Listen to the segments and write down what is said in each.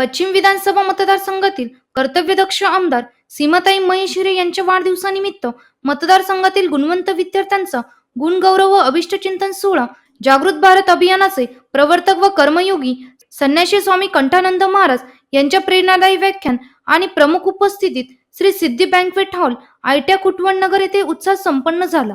पश्चिम विधानसभा मतदारसंघातील कर्तव्यदक्ष आमदार सीमाताई महेशिरे यांच्या वाढदिवसानिमित्त मतदारसंघातील गुणवंत विद्यार्थ्यांचा गुणगौरव व अभिष्टचिंतन सोहळा जागृत भारत अभियानाचे प्रवर्तक व कर्मयोगी संन्याशी स्वामी कंठानंद महाराज यांच्या प्रेरणादायी व्याख्यान आणि प्रमुख उपस्थितीत श्री सिद्धी बँकवेट हॉल आयट्या कुटवण नगर येथे उत्साह संपन्न झाला.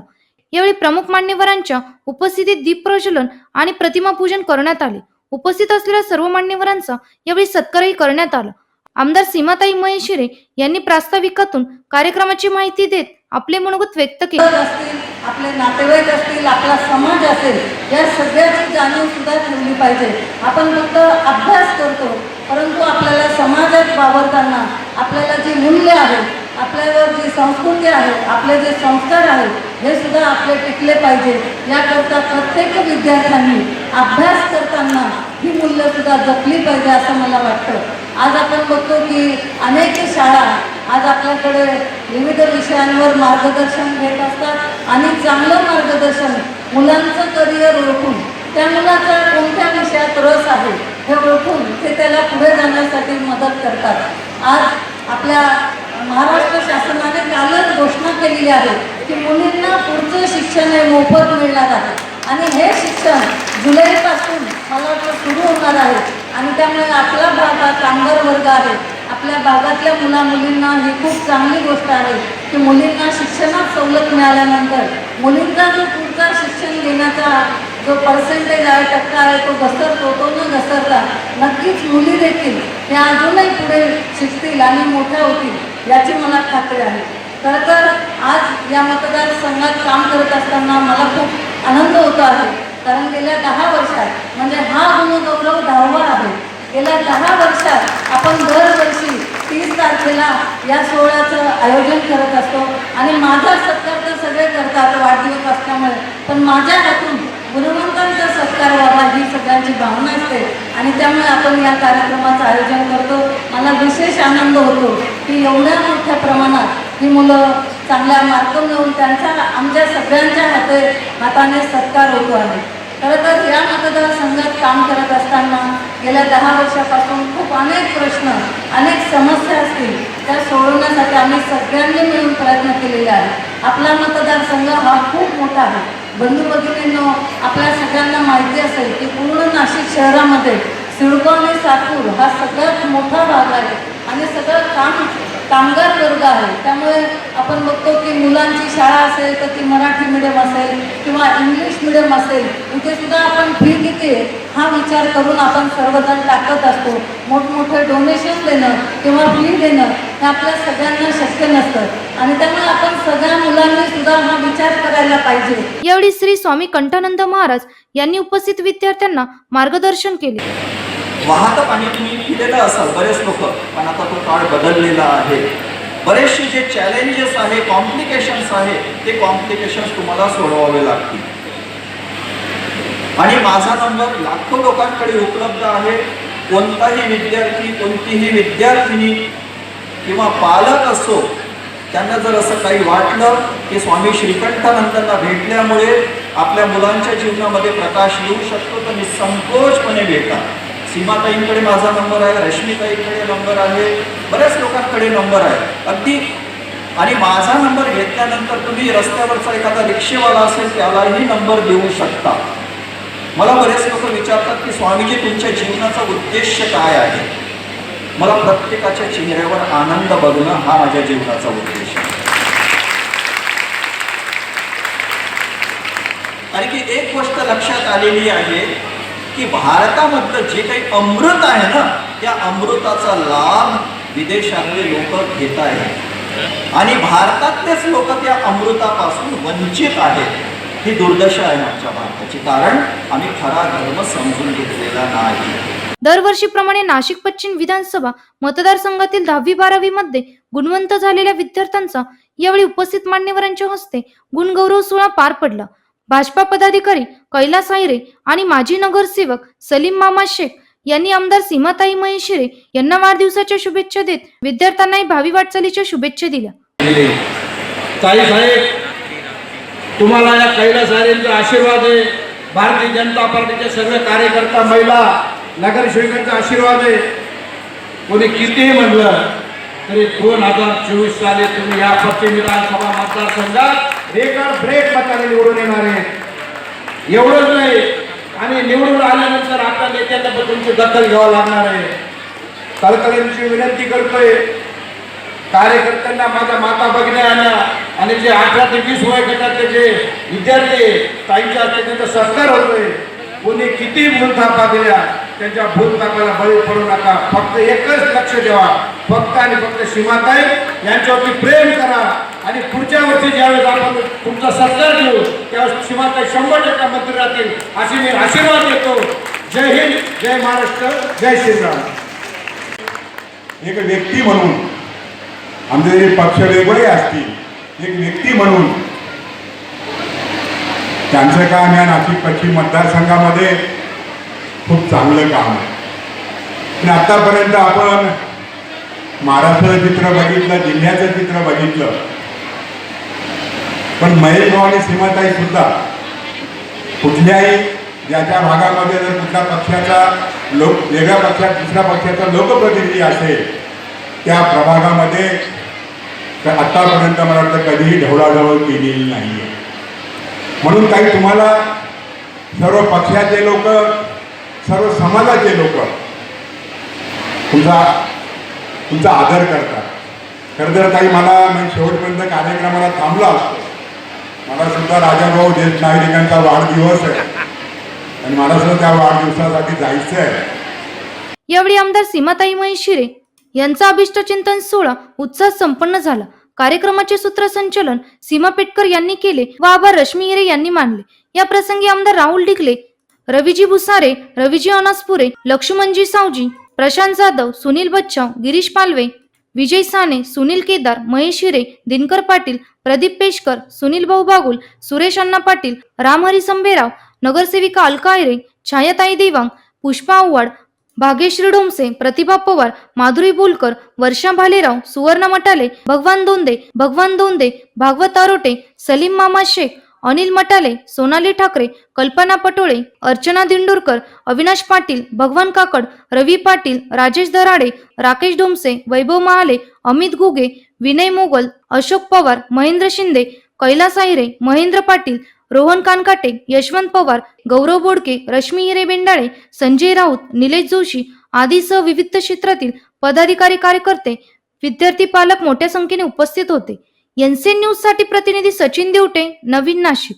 यावेळी प्रमुख मान्यवरांच्या उपस्थितीत दीप प्रज्वलन आणि प्रतिमा पूजन करण्यात आले. उपस्थित असलेल्या सर्व मान्यवरांचा यावेळी सत्कारही करण्यात आला. आमदार सीमाताई महेशिरे यांनी प्रास्ताविकातून कार्यक्रमाची माहिती देत आपले मनोगत व्यक्त केले. असतील आपले नातेवाईक असतील आपला समाज असेल या सगळ्याची जाणीव सुद्धा ठेवली पाहिजे. आपण फक्त अभ्यास करतो परंतु आपल्याला समाजात वावरताना आपल्याला जी मूल्य आहेत आपल्यावर जी संस्कृती आहे आपले जे संस्कार आहेत हे सुद्धा आपले टिकले पाहिजे. याकरता प्रत्येक विद्यार्थ्यांनी अभ्यास करताना ही मूल्य सुद्धा जपली पाहिजे असं मला वाटतं. आज आपण बघतो की अनेक शाळा आज आपल्याकडे विविध विषयांवर मार्गदर्शन घेत असतात आणि चांगलं मार्गदर्शन मुलांचं करिअर ओळखून त्या मुलाचा कोणत्या विषयात रस आहे हे ओळखून ते त्याला पुढे जाण्यासाठी मदत करतात. आज आपल्या महाराष्ट्र शासनाने कालच घोषणा केलेली आहे की मुलींना पुढचं शिक्षण हे मोफत मिळणार आहे. आणि हे शिक्षण जुलैपासून मला वाटतं सुरू होणार आहे. आणि त्यामुळे आपला भाग हा कामगार वर्ग आहे. आपल्या भागातल्या मुला मुलींना ही खूप चांगली गोष्ट आहे की मुलींना शिक्षणात सवलत मिळाल्यानंतर मुलींचा जो पुढचा शिक्षण घेण्याचा जो पर्सेंटेज आहे टक्का आहे तो घसरतो तो न घसरता नक्कीच मुली देखील त्या अजूनही पुढे शिकतील आणि मोठ्या होतील याची मला खात्री आहे. खरं तर आज या मतदारसंघात काम करत असताना मला खूप आनंद होतो आहे. कारण गेल्या दहा वर्षात म्हणजे हा गुणगौरव दहावा आहे गेल्या दहा वर्षात आपण दरवर्षी तीस तारखेला या सोहळ्याचं आयोजन करत असतो. आणि माझा सत्कार तर सगळे करतात वाढदिवस असल्यामुळे. पण माझ्या हातून गुणवंतांचा सत्कार व्हावा ही सगळ्यांची भावना असते. आणि त्यामुळे आपण या कार्यक्रमाचं आयोजन करतो. मला विशेष आनंद होतो की एवढ्या मोठ्या प्रमाणात ही मुलं चांगल्या मार्क मिळवून त्यांचा आमच्या सगळ्यांच्या हाते हाताने सत्कार होतो आहे. खरं तर या मतदारसंघात काम करत असताना गेल्या दहा वर्षापासून खूप अनेक प्रश्न अनेक समस्या असतील त्या सोडवण्यासाठी आम्ही सगळ्यांनी मिळून प्रयत्न केलेले आहे आपला मतदारसंघ हा खूप मोठा आहे. बंधू भगिनींनो आपल्या सगळ्यांना माहिती असेल की पूर्ण नाशिक शहरामध्ये सिडको आणि सातपूर हा सगळ्यात मोठा भाग आहे. आणि सगळं काम कामगार वर्ग आहे. त्यामुळे आपण बघतो की मुलांची शाळा असेल तर ती मराठी मिडियम असेल किंवा इंग्लिश मिडियम असेल इथे सुद्धा आपण फी किती हा विचार करून आपण सर्वजण टाकत असतो. मोठमोठे डोनेशन देणं किंवा फी देणं हे आपल्या सगळ्यांना शक्य नसतं. आणि त्यामुळे आपण सगळ्या मुलांनी सुद्धा हा विचार करायला पाहिजे. यावेळी श्री स्वामी कंठानंद महाराज यांनी उपस्थित विद्यार्थ्यांना मार्गदर्शन केले. वाहतं पाणी तुम्ही पिलेलं असाल बरेच लोक पण आता तो काळ बदललेला आहे. बरेचसे जे चॅलेंजेस आहे कॉम्प्लिकेशन्स आहे ते कॉम्प्लिकेशन्स तुम्हाला सोडवावे लागतील. आणि माझा नंबर लाखो लोकांकडे उपलब्ध आहे. कोणताही विद्यार्थी कोणतीही विद्यार्थिनी किंवा पालक असो त्यांना जर असं काही वाटलं की स्वामी श्रीकंठानंदांना भेटल्यामुळे आपल्या मुलांच्या जीवनामध्ये प्रकाश येऊ शकतो तर निसंकोचपणे भेटा. सीमाताईंकडे माझा नंबर आहे रश्मीताईंकडे नंबर आहे बऱ्याच लोकांकडे नंबर आहे. अगदी आणि माझा नंबर घेतल्यानंतर तुम्ही रस्त्यावरचा एखादा रिक्षेवाला असेल त्यालाही नंबर देऊ शकता. मला बरेच लोक विचारतात की स्वामीजी तुमच्या जीवनाचा उद्देश काय आहे? मला प्रत्येकाच्या चेहऱ्यावर आनंद बघणं हा माझ्या जीवनाचा उद्देश आहे. आणखी की एक गोष्ट लक्षात आलेली आहे की भारतामधलं जे काही अमृत आहे ना त्या अमृताचा लाभ विदेशातले लोक घेत आहेत. आणि भारतातलेच लोक त्या अमृतापासून वंचित आहेत. ही दुर्दशा आहे आमच्या भारताची. कारण आम्ही खरा धर्म समजून घेतलेला नाही. दरवर्षीप्रमाणे नाशिक पश्चिम विधानसभा मतदारसंघातील दहावी बारावी मध्ये गुणवंत झालेल्या विद्यार्थ्यांचा यावेळी उपस्थित मान्यवरांच्या हस्ते गुणगौरव सोहळा पार पडला. भाजपा पदाधिकारी कैलास आयरे आणि माजी नगरसेवक सलीम मामा शेख यांनी आमदार सीमाताई महेशिरे यांना वाढदिवसाच्या शुभेच्छा देत विद्यार्थ्यांनाही भावी वाटचालीच्या शुभेच्छा दिल्या. ताई साहेब तुम्हाला या कैलास कैलासाऱ्यांचा आशीर्वाद आहे. भारतीय जनता पार्टीचे सर्व कार्यकर्ता महिला नगरसेवकांचा आशीर्वाद आहे. कोणी कितीही म्हणलं तरी दोन हजार चोवीस साली तुम्ही या पश्चिम विधानसभा मतदारसंघात रेकॉर्ड ब्रेक मताने निवडून येणार आहे एवढंच नाही. आणि निवडून आल्यानंतर आता नेत्यांना पण तुमची दखल घ्यावं लागणार आहे. तळकरींची विनंती करतोय. कार्यकर्त्यांना माझ्या माता बघण्या आल्या आणि जे अठरा ते वीस वय गटातले जे विद्यार्थी ताईंच्या आता त्यांचा सत्कार होतोय. कोणी किती भूलथापा दिल्या त्यांच्या भूलथापाला बळी पडू नका. फक्त एकच लक्ष द्यावा फक्त आणि फक्त सीमाताई यांच्यावरती प्रेम करा. आणि पुढच्या वर्षी ज्यावेळेस आपण तुमचा सत्कार घेऊ त्यावेळेस श्रीमंत शंभर टक्के मंत्री राहतील अशी मी आशीर्वाद देतो. जय हिंद जय महाराष्ट्र जय श्रीराम. एक व्यक्ती म्हणून आमचे जे पक्ष वेगवेगळे असतील एक व्यक्ती म्हणून त्यांचं काम या नाशिक पश्चिम मतदारसंघामध्ये खूप चांगलं काम आहे. आणि आतापर्यंत आपण महाराष्ट्राचं चित्र बघितलं जिल्ह्याचं चित्र बघितलं पण महेश भाऊ आणि श्रीमंताई सुद्धा कुठल्याही ज्याच्या भागामध्ये जर कुठल्या पक्षाचा लोक वेगळ्या पक्षात दुसऱ्या पक्षाचा लोकप्रतिनिधी असेल त्या प्रभागामध्ये तर आत्तापर्यंत मला वाटतं कधीही ढवळाढवळ केलेली नाही आहे म्हणून काही तुम्हाला सर्व पक्षाचे लोक सर्व समाजाचे लोक तुमचा तुमचा आदर करतात. खरं तर काही मला म्हणजे शेवटपर्यंत कार्यक्रमाला थांबला असतो. मला सुद्धा राजाभाऊ ज्येष्ठ नागरिकांचा वाढदिवस आहे. आणि मला सुद्धा त्या वाढदिवसासाठी जायचं आहे यावेळी आमदार सीमाताई महेशिरे यांचा अभिष्ट चिंतन सोहळा उत्साह संपन्न झाला. कार्यक्रमाचे सूत्रसंचलन सीमा पेटकर यांनी केले व आभार रश्मी हिरे यांनी मानले. या प्रसंगी आमदार राहुल डिगले रविजी भुसारे रविजी अनासपुरे लक्ष्मणजी सावजी प्रशांत जाधव सुनील बच्चाव गिरीश पालवे विजय साने सुनील केदार महेश हिरे दिनकर पाटील प्रदीप पेशकर सुनील भाऊ बागुल सुरेश अण्णा पाटील रामहरी संभेराव नगरसेविका अलका आयरे छायाताई देवांग पुष्पा आव्हाड भाग्यश्री डोमसे प्रतिभा पवार माधुरी बोलकर वर्षा भालेराव सुवर्ण मटाले भगवान दोंदे भगवान दोंदे भागवत आरोटे सलीम मामा शेख अनिल मटाले सोनाली ठाकरे कल्पना पटोळे अर्चना दिंडोरकर अविनाश पाटील भगवान काकड रवी पाटील राजेश दराडे राकेश डोमसे वैभव महाले अमित घुगे विनय मोगल अशोक पवार महेंद्र शिंदे कैलास आहिरे महेंद्र पाटील रोहन कानकाटे यशवंत पवार गौरव बोडके रश्मी हिरे बेंडाळे संजय राऊत निलेश जोशी आदीसह विविध क्षेत्रातील पदाधिकारी कार्यकर्ते विद्यार्थी पालक मोठ्या संख्येने उपस्थित होते. एनसीएन न्यूजसाठी प्रतिनिधी सचिन देवटे नवीन नाशिक.